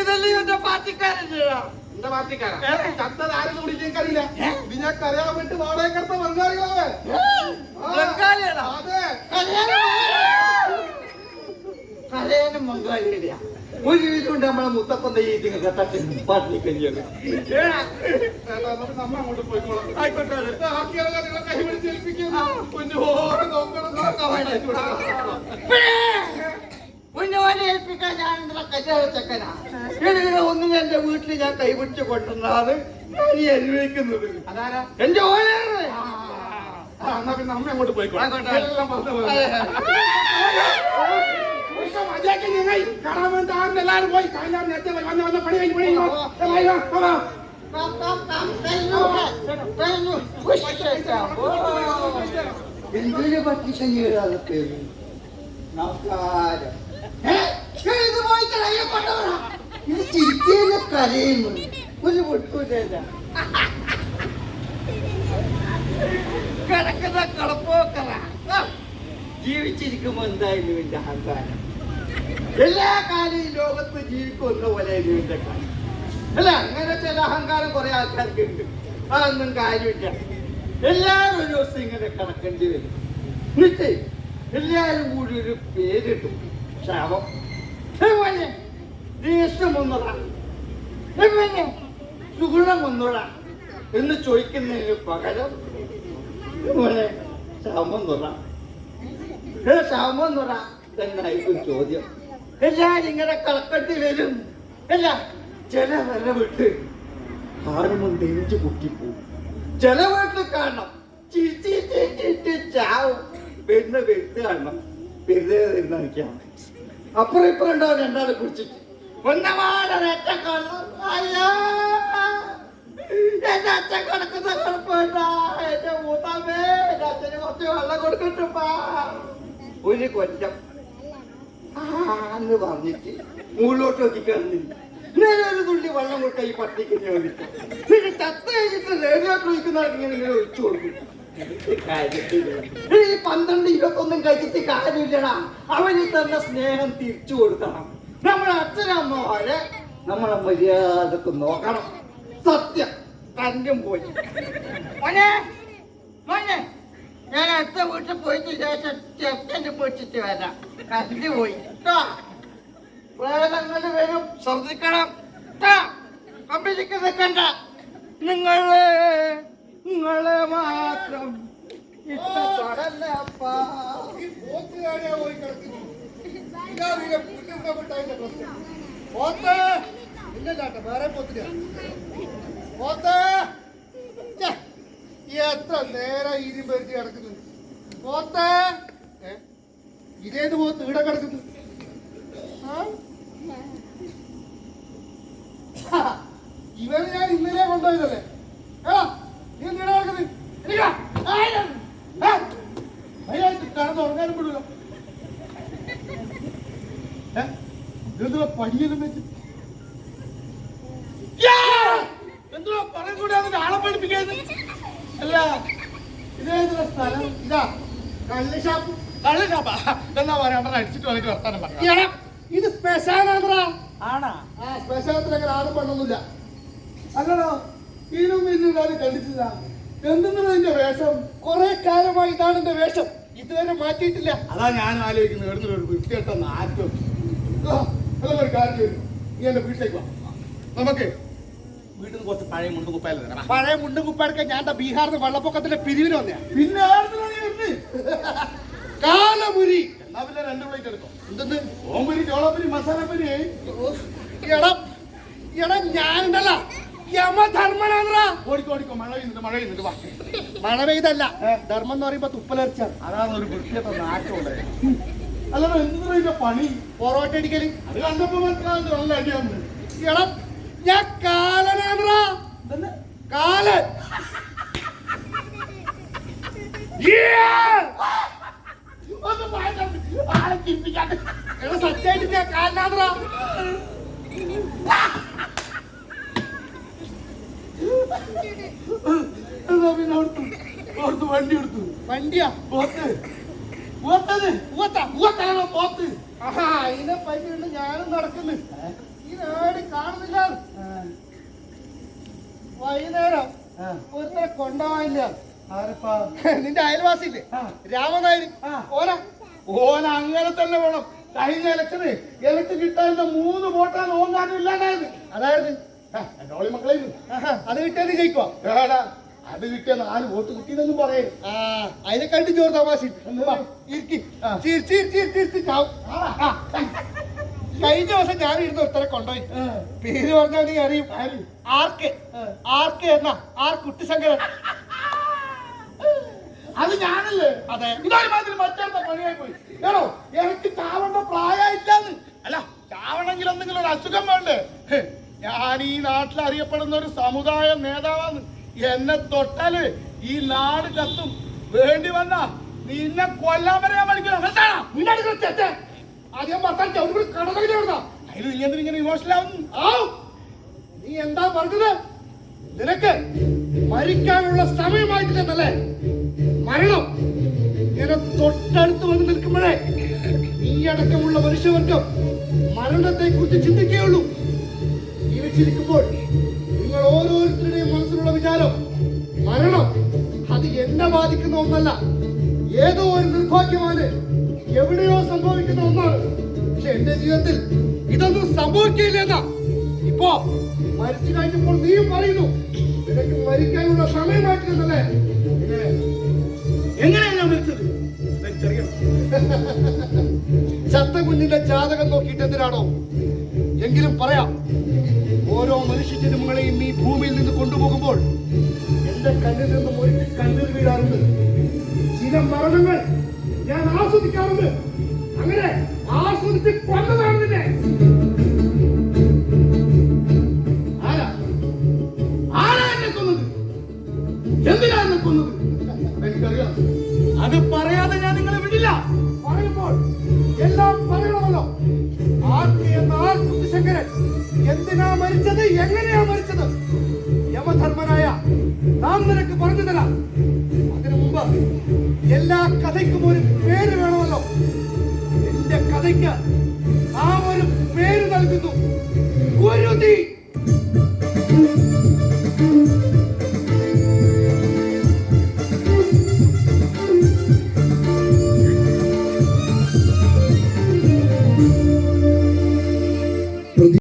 ഇതല്ലേ ഇവന്റെ പാർട്ടിക്കാരനാ എന്റെ പാർട്ടിക്കാരാ? ചത്തത് ആരെന്ന് കൂടി എനിക്കറിയില്ല. അറിയാൻ വേണ്ടി വാടകയ്ക്കെടുത്ത ബംഗാളികളാവേ ബംഗാളിയാണോ? അതെ. കലയനും മംഗാളിയുടെയാ ഒരു വീട്ടുണ്ട് നമ്മളെ മുത്തപ്പൻ ഇതിങ്ങനെ തട്ടി ഏട്ടാ, എന്നിട്ട് നമ്മ അങ്ങോട്ട് പോയിക്കോളാം. ബാക്കിയുള്ള നിങ്ങളെ കൈ പിടിച്ചേൽപ്പിക്കുന്നു നോക്കണം കുഞ്ഞുമോനെ കല്യാണ ഇതിനെ ഒന്നും എന്റെ വീട്ടിൽ ഞാൻ കൈപിടിച്ച് കൊണ്ടുവന്നാണ് ഞാൻ ഈ അനുഭവിക്കുന്നത് അതാരാ? എന്റെ ഓനാണ് ആ, എന്നാ പിന്നെ നമ്മ അങ്ങോട്ട് പോയിക്കോട്ടെ നിങ്ങൾ കാണാൻ വേണ്ടി ആരും എല്ലാവരും പോയി. നേരത്തെ വന്ന് പണി കഴിഞ്ഞ് പണി. എന്തൊരു പട്ടിശനിയുടെ നമസ്കാരം. ഏ? ഏ, ഇത് പോയി കളയെ കൊണ്ടുവരാ. ഇത് ചിരിക്കുന്ന കരയുന്നു. ഒരു പൊട്ടൂല കിടക്കുന്ന കളപ്പോക്കറ ആ, ജീവിച്ചിരിക്കുമ്പോ എന്തായാലും നിന്റെ അഹങ്കാരം? എല്ലാ കാലം ഈ ലോകത്ത് ജീവിക്കുന്ന പോലെ നിന്റെ കാലം. അല്ല അങ്ങനെ ചില അഹങ്കാരം കുറെ ആൾക്കാർക്ക് ഉണ്ട് അതൊന്നും കാര്യമില്ല. എല്ലാവരും ഒരു ദിവസം ഇങ്ങനെ കിടക്കേണ്ടി വരും. എന്നിട്ട് എല്ലാവരും കൂടി ഒരു പേരിട്ടു. ഏമോനെ, ദേഷ്യം വന്നതാ. എങ്ങനെ? സുഗുണം എന്ന് ചോദിക്കുന്നതിന് പകരം ശാപം നുറ ഏ ശാപം എന്നായിരിക്കും ചോദ്യം. എല്ലാരും ഇങ്ങനെ കളക്കട്ടി വരും. അല്ല ചില വര വിട്ട് കാണുമ്പോൾ നെഞ്ചു കുട്ടിപ്പോവും ചില വീട്ടിൽ കാണണം. ചിരിച്ചി ചിരിച്ചിട്ട് ചാവും. പിന്നെ വെത്ത് കാണണം വെറുതെ അപ്പുറം ഇപ്പുറം ഉണ്ടാവും രണ്ടാളെ കുറിച്ചിട്ട് ഒരു കൊല്ലം ഞാൻ തുള്ളി വെള്ളം കൊടുക്ക ഈ പട്ടിക്ക് പിന്നെ ചത്ത കഴിഞ്ഞിട്ട് റേഡിയോട്ട് ഇങ്ങനെ ഒഴിച്ചു കൊടുക്കും പന്ത്രണ്ട് ഇരുപത്തൊന്നും കഴിച്ചിട്ട് കാര്യമില്ലടാ. അവന് തന്ന സ്നേഹം തിരിച്ചു കൊടുക്കണം. നമ്മുടെ അച്ഛനമ്മമാരെ നമ്മളെ മര്യാദയ്ക്ക് നോക്കണം. സത്യം. കണ്ടും പോയി. മോനെ മോനെ. ഞാൻ അടുത്ത വീട്ടിൽ പോയിട്ട് ശേഷം ചെക്കന്റെ പൊട്ടിട്ട് വരാം. കണ്ടു പോയി. കേട്ടോ പ്രേതങ്ങൾ വരും. ശ്രദ്ധിക്കണം. കേട്ടോ കമ്പനിക്ക് നിൽക്കണ്ട. നിങ്ങളെ നിങ്ങളെ മാത്രം ഇഷ്ടപ്പെടല്ലപ്പാ പുല്ലും കൊണ്ടായിന്റെ പ്രശ്നം. പോത്ത്! ഇല്ല ചേട്ടാ, വേറെ പോത്തില്ല. പോത്ത്! എത്ര നേരം ഇരുമ്പരുത്തി കിടക്കുന്നു പോത്ത്? ഇതേത് പോത്ത് ഇവിടെ കിടക്കുന്നു ഇവർ ഞാൻ ഇന്നലെ കൊണ്ടുപോയതല്ലേ ഏടാ, നീ എന്തിനാ കിടക്കുന്നത്? എണീക്കടാ. ആയിരം. ഇതെന്തുവാ പടിയെല്ലാം വെച്ച്? യാ! എന്തുവാ പറയുന്നത് കൂടെ അതിന്റെ ആളെ പഠിപ്പിക്കാന്ന്? അല്ല, ഇതേതുള്ള സ്ഥലം? ഇതാ, കള്ള് ഷാപ്പ്. കള്ള് ഷാപ്പാ? എന്നാ പറയാ, അടിച്ചിട്ട് വന്നിട്ട് വർത്താനം പറയാം. ഇത് ശ്മശാനാണെടാ. ആണാ ആ ശ്മശാനത്തിൽ അങ്ങനെ ആരും പണ്ടൊന്നുമില്ല അല്ലടോ ഇതിനും ഇന്നും കണ്ടിട്ടില്ല എന്തെന്നാണ് ഇതിന്റെ വേഷം കുറെ കാലമായി ഇതാണ് എന്റെ വേഷം ഇതുവരെ മാറ്റിയിട്ടില്ല അതാ ഞാൻ ആലോചിക്കുന്നത് ഒരു വൃത്തികെട്ട നാറ്റം ഒരു കാര്യം ചെയ്യൂ. നീ എന്റെ വീട്ടിലേക്ക് വാ. നമുക്ക് വീട്ടിൽ നിന്ന് കുറച്ച് പഴയ മുണ്ടും കുപ്പായാലും തരാം. പഴയ മുണ്ടും കുപ്പായൊക്കെ ഞാൻ ദാ ബീഹാറിന് വെള്ളപ്പൊക്കത്തിന്റെ പിരിവിന് വന്നയാ. പിന്നെ? കാലമുരി എന്നാ പിന്നെ രണ്ട് പ്ലേറ്റ് എടുക്കും എന്തെന്ന്? ഓമ്പരി ചോളപ്പരി മസാലപ്പരി. എടാ എടാ ഞാനുണ്ടല്ല യമധർമ്മനാണോ ഓടിക്കോ ഓടിക്കോ. മഴ പെയ്യുന്നുണ്ട് മഴ പെയ്യുന്നുണ്ട്. വാ. മഴ പെയ്തല്ല. ധർമ്മം എന്ന് പറയുമ്പോ തുപ്പലർച്ച. അതാണ് ഒരു വൃത്തിയത്തെ നാട്ടമുണ്ട് അല്ലടോ എന്തിനാ ഇതിന്റെ പണി? പൊറോട്ട അടിക്കൽ. അത് കണ്ടപ്പോ മനസ്സിലാവുന്നത് നല്ല അടിയാണ്. എടാ ഞാൻ കാലനാണോ കാലൻ. സത്യായിട്ട് ഞാൻ പിന്നെ അവിടുത്തെ അവിടുത്തെ വണ്ടി എടുത്തു. വണ്ടിയാ? പോത്ത്. പോത്ത? ആഹാ പറ്റിയിട്ട് ഞാനും നടക്കുന്നു. ഈ നാട് കാണുന്നില്ല. വൈകുന്നേരം ഒരുത്തരെ കൊണ്ടുപോയില്ല നിന്റെ അയൽവാസിയില്ലേ? ആ. രാമനായർ. ആ. ഓന. അങ്ങനെ തന്നെ വേണം. കഴിഞ്ഞ ഇലക്ഷന് ഇലക്ട് കിട്ടാൻ മൂന്ന് വോട്ടാണ് ഓൻ കാരണം ഇല്ലാണ്ടായത്. അതായത് ഡോളി മക്കളെ അത് കിട്ടിയത് ജയിക്കുവാ. അത് കിട്ടിയ നാല് വോട്ട് കിട്ടിയതെന്നും പറയേ ആ അതിനെ കണ്ടു ചോർ തമാശ. കഴിഞ്ഞ ദിവസം ഞാൻ ഇരുന്ന് ഒരുത്തരെ കൊണ്ടുപോയി. പേര് പറഞ്ഞാൽ നീ അറിയും. ആർക്ക്? ആർക്ക് എന്നാ? ആർ കുട്ടിശങ്കരൻ. അത് ഞാനല്ലേ? അതെ. ഇതൊരുമാതിരി മറ്റേ പണിയായി പോയി? ഏടോ എനിക്ക് ചാവണ്ട പ്രായമായില്ലാന്ന് അല്ല ചാവണമെങ്കിൽ എന്തെങ്കിലും ഒരു അസുഖം വേണ്ടേ? ഞാൻ ഈ നാട്ടിൽ അറിയപ്പെടുന്ന ഒരു സമുദായ നേതാവാന്ന്. എന്നെ തൊട്ടാൽ ഈ നാട് കത്തും വേണ്ടി വന്ന നിന്നെ കൊല്ലാൻ വരെ നീ എന്താ പറഞ്ഞത്? നിനക്ക് മരിക്കാനുള്ള സമയമായിട്ടില്ലെന്നല്ലേ? മരണം ഇങ്ങനെ തൊട്ടടുത്ത് വന്ന് നിൽക്കുമ്പോഴേ ഈ അടക്കമുള്ള മനുഷ്യവർഗം മരണത്തെ കുറിച്ച് ചിന്തിക്കുകയുള്ളൂ. ജീവിച്ചിരിക്കുമ്പോൾ അത് ബാധിക്കുന്ന ഒന്നല്ല. ഏതോ ഒരു നിർഭാഗ്യമാണ് എവിടെയോ സംഭവിക്കുന്ന ഒന്നാണ്. പക്ഷെ എന്റെ ജീവിതത്തിൽ ഇതൊന്നും സംഭവിക്കില്ലെന്ന ഇപ്പോ മരിച്ചു കഴിഞ്ഞപ്പോൾ നീയും പറയുന്നു നിനക്ക് മരിക്കാനുള്ള ഇങ്ങനെ. എങ്ങനെയാണ് ചത്ത കുഞ്ഞിന്റെ ജാതകം നോക്കിയിട്ട് എന്തിനാണോ? എങ്കിലും പറയാം ഓരോ മനുഷ്യ ജന്മങ്ങളെയും ഈ ഭൂമിയിൽ നിന്ന് കൊണ്ടുപോകുമ്പോൾ എന്റെ കല്ലിൽ നിന്നും ഒരു കല്ലിൽ വീഴാറുണ്ട്. ചില മരണങ്ങൾ ഞാൻ ആസ്വദിക്കാറുണ്ട്. അങ്ങനെ ആസ്വദിച്ച് കൊന്നതാണ് നിന്നെ.